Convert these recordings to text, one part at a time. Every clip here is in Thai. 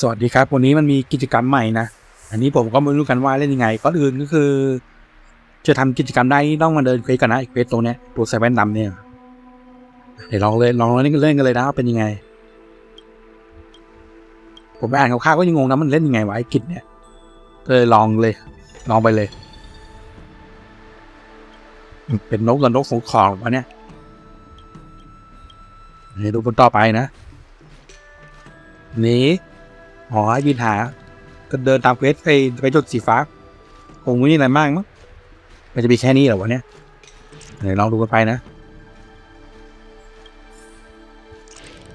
สวัสดีครับ วันนี้มันมีกิจกรรมใหม่นะ อันนี้ผมก็ไม่รู้กันว่าเล่นยังไงก่อนอื่นก็คือ จะทำกิจกรรมได้ต้องมาเดินเควสกันนะไอเควสตรงเนี้ยตัวไซแวนดำเนี่ยเดี๋ยวลองเลยลองเล่นกันเล่นกันเลยนะว่าเป็นยังไง ผมไปอ่านคร่าวๆก็ยังงงนะมันเล่นยังไงวะไอ้กิจเนี่ยก็เลยลองเลย ลองไปเลย เป็นนกกับนกสงขลาวะเนี่ยเดี๋ยวดูคนต่อไปนะนี่ อ๋อให้บินหา ก็เดินตามเควสไปไปจุดสีฟ้าคงไม่มีอะไรมากมั้งมันจะมีแค่นี้เหรอวะเนี่ยเดี๋ยวลองดูกันไปนะ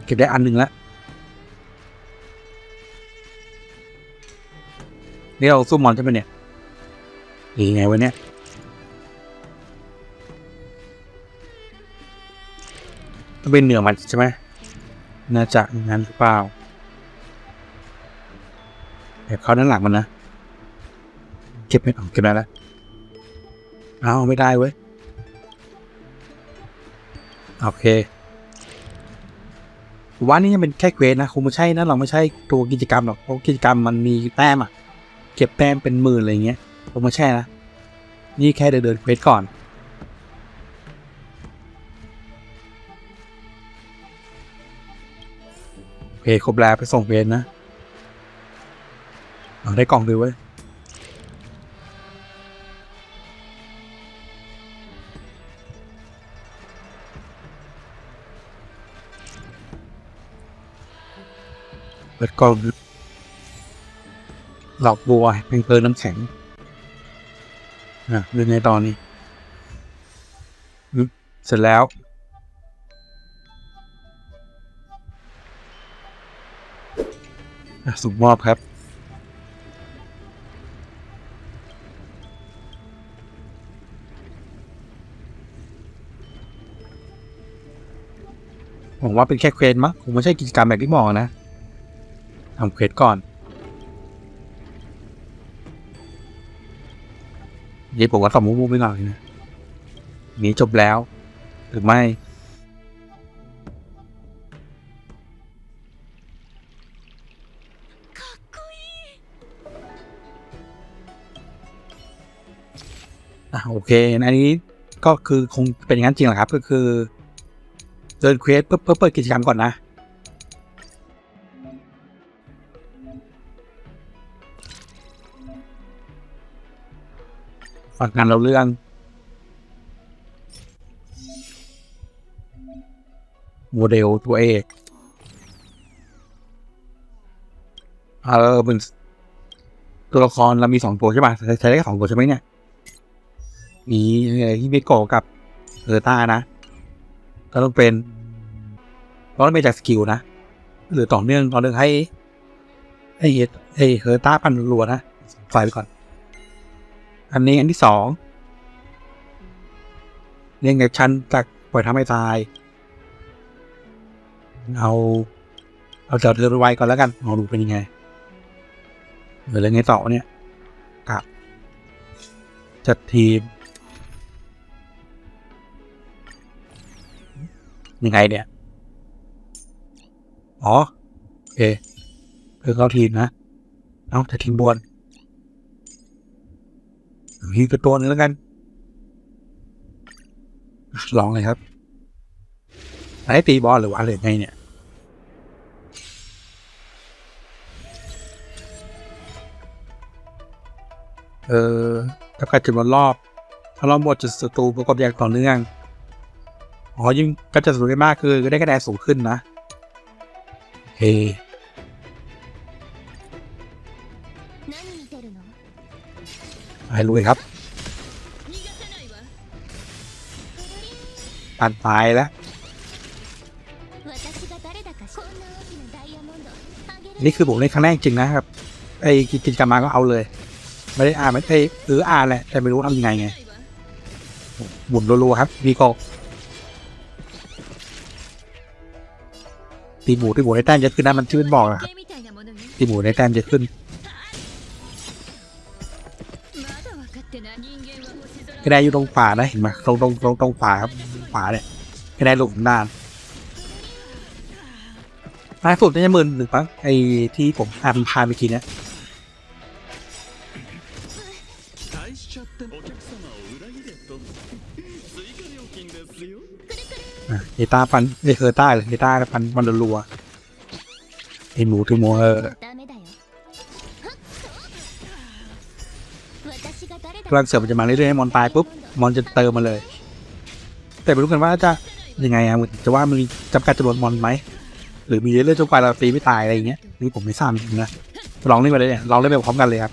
เก็บได้อันหนึ่งแล้วนี่เราสู้มอนใช่ไหมเนี่ยยังไงวะเนี่ยต้องเป็นเหนือมันใช่ไหมน่าจะงั้นหรือเปล่า บเขาด้านหลังมันนะ เก็บไม่ออกเก็บได้แล้วเอาไม่ได้เว้ย โอเคว่านี่ยังเป็นแค่เควสนะคงไม่ใช่นะเราไม่ใช่ตัวกิจกรรมหรอกเพราะกิจกรรมมันมีแต้มอะเก็บแต้มเป็นหมื่นอะไรเงี้ยคงไม่ใช่นะ นี่แค่เดินเดินเควสก่อนโอเคครบแล้วไปส่งเควสนะ ได้กล่องด้วยเว้ยเปิดกล่องหลอกบัวเป็นเพลินน้ำแข็งอะเรื่องในตอนนี้ เสร็จแล้วสุ่มมอบครับ ผมว่าเป็นแค่เควสมั้งคงไม่ใช่กิจกรรมแบบที่บอกนะทำเควสก่อนเดี๋ยวผมก็สมมุติไปหน่อยนะนีจบแล้ว หรือไม่อะโอเค อันนี้ก็คือคงเป็นอย่างนั้นจริงแหละครับ ก็คือ เดินเควสเพื่อเพื่อเปิดกิจกรรมก่อนนะฟังกันเราเรื่องโมเดลตัวเอกเออเป็นตัวละครเรามีสองตัวใช่ป่ะใช้ได้แค่สองตัวใช่ไหมเนี่ยมีฮิเมโกะกับเออต้านะ ก็ต้องเป็นต้องเป็นจากสกิลนะ หรือต่อเนื่องต่อเนื่องให้ ให้เฮให้เฮอร์ต้าปันรัวนะไฟไปก่อน อันนี้อันที่สองเรียงจากชั้นจากปล่อยทำให้ตาย เอาเอาจอดเรือไวก่อนแล้วกันลองดูเป็นยังไงเดี๋ยวเรื่องไงต่อเนี่ยกับจัดทีม ยังไงเนี่ย อ๋อ โอเคเพื่อเข้าทีมนะ เอาแต่ทีมบอลมีกระตัวนึงแล้วกัน ลองเลยครับไอ้ตีบอลหรือว่าอะไรไงเนี่ย เออถ้าการจำนวนรอบ ถ้ารอบหมดจะศัตรูประกอบอย่างต่อเนื่อง อ๋อยิ่งกำจัดศัตได้มากคือได้คะแนนสูงขึ้นนะเฮ้ไปลุยครับปันตายแล้ว นี่คือผมเล่นครั้งแรกจริงนะครับ ไอ้กินกามาก็เอาเลย ไม่ได้อ่านไม่ได้หรืออ่านแหละ แต่ไม่รู้ทำยังไงไงบุญรัวๆครับ ดีก็ ตีหมูตีหมูในแต้มจะขึ้นนะมันชื่นบอกนะครับตีหมูในแต้มจะขึ้นกรไดอยู่ตรงฝวานะเห็นไหมตรงตรงตรงตรงขาครับฝาเนี่ยกรไดหลบด้านล่าสุดน่าจะหมื่นหรือปะไอ้ที่ผมพาพาไปทีเนี่ย เฮต้าฟันไอ้เคอร์ต้าเลยเฮต้าฟันมันรัวไอ้หมูทูโมเออร์กลังเสือมันจะมาเรื่อยๆมอนตายปุ๊บมอนจะเติมมาเลย แต่ไม่รู้กันว่าจะยังไงอะจะว่ามันจำกัดจำนวนมอนไหมหรือมีเรื่อยๆจนกว่าเราตีไม่ตายอะไรอย่างเงี้ยนี่ผมไม่ทราบนะลองเล่นไปเลยเนี่ยลองเล่นไปพร้อมกันเลยครับ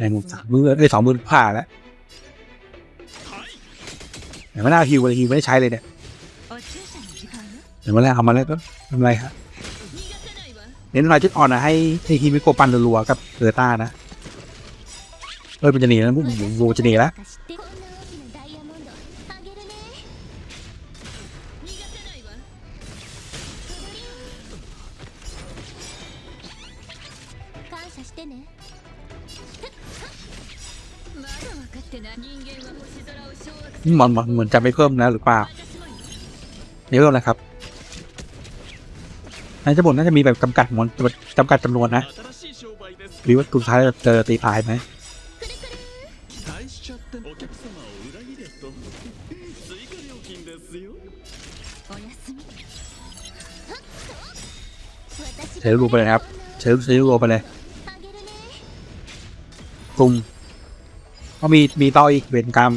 ในมุมสามมือไอ้สองมือผ่าแล้ว เดี๋ยวไม่น่าฮิวเลยฮิวไม่ได้ใช้เลยเนี่ยเดี๋ยวมาแล้วเอามาแล้วก็ทำไรครับเน้นลายจุดอ่อนนะให้ให้ฮิมิโกปันรัวๆกับเออต้านะเอ้ยเป็นจะหนีแล้วพวกบูจะหนีแล้ว หมอนมอนเหมือนจะไม่เพิ่มแล้วหรือเปล่าเดี๋ยวเราเลยครับในจำนวนน่าจะมีแบบจำกัดมอนจำกัดจำนวนนะหรือว่าตัวท้ายจะเจอตีพายไหมใช้รูไปเลยครับใช้ใช้รูไปเลยกลุ่ม ก็มีมีต่ออีกเวรกรรม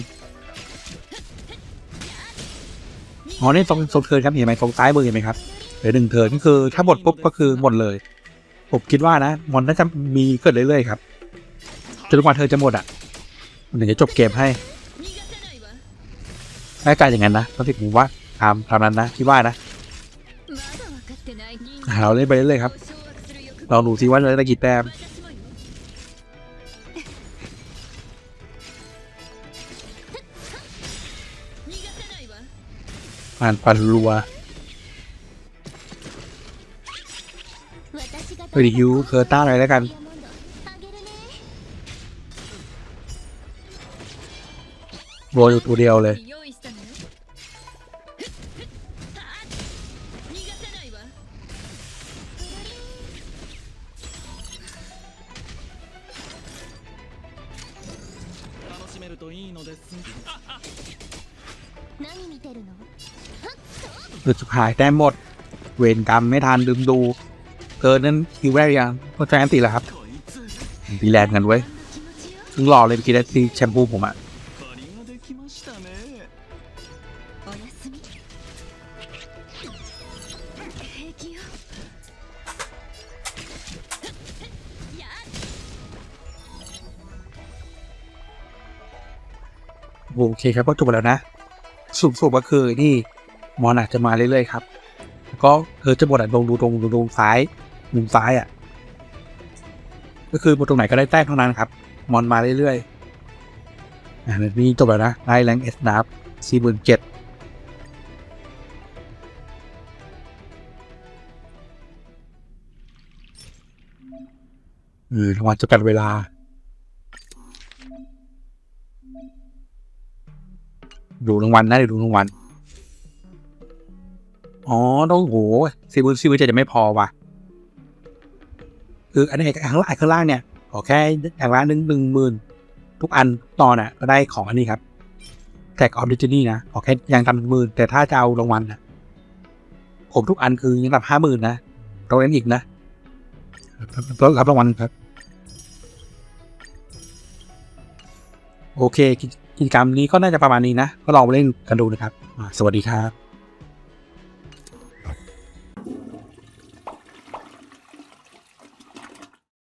อ๋อนี่ทรงทรงเทินครับเห็นไหมทรงซ้ายมือเห็นไหมครับเหลือหนึ่งเทินก็คือ ถ้าหมดปุ๊บก็คือหมดเลย ผมคิดว่านะมอนน่าจะมีเกิดเรื่อยๆครับจนกว่าเธอจะหมดอะมันถึงจะจบเกมให้น่าจะอย่างนั้นนะต้องติดผมว่าทำทำนั้นนะคิดว่านะเราเล่นไปเรื่อยๆครับลองดูซิว่าจะได้กี่แต้ม ผ่านปันรัว 私が ไปดิฮิวเคอร์ต้าอะไรแล้วกัน ダイヤモンドあげるね โรยอยู่ตัวเดียวเลย 用意したのよ逃がさないわ楽しめるといいのです何見てるの จุดสุดท้ายแต้มหมด เวรกรรมไม่ทันลืมดูเธอนั้นคิวแรกยังเพรแฟนตีแล้วครับตีแลนกันไว้ซึ่งหล่อเลยเมื่อกี้ได้ตีแชมพูผมอะโอเคครับก็จบแล้วนะ สูบๆก็คือนี่ มอนอาจจะมาเรื่อยๆครับ ก็เธอจะบดอะลงดูตรงดูตรงซ้ายมุมซ้ายอะ ก็คือบนตรงไหนก็ได้แต้มเท่านั้นครับ มอนมาเรื่อยๆอ่านี่จบแล้วนะได้แรงเอสนับสี่หมื่นเจ็ดเออรางวัลจำกัดเวลา ดูรางวัลนะเดี๋ยวดูรางวัล อ๋อ ต้องโหซีบูซีบูจะไม่พอว่ะ คืออันนี้ข้างล่างข้างล่างเนี่ย ขอแค่อย่างละหนึ่งหนึ่งหมื่นทุกอันตอนอะ ก็ได้ของอันนี้ครับแท็กออฟดิจินี่นะ ขอแค่อย่างต่ำหมื่นแต่ถ้าจะเอารางวัลนะผมทุกอันคือยังต่ำห้าหมื่นนะเราเล่นอีกนะรับรับรางวัลครับ โอเคกิจกรรมนี้ก็น่าจะประมาณนี้นะ ก็ลองเล่นกันดูนะครับ สวัสดีครับ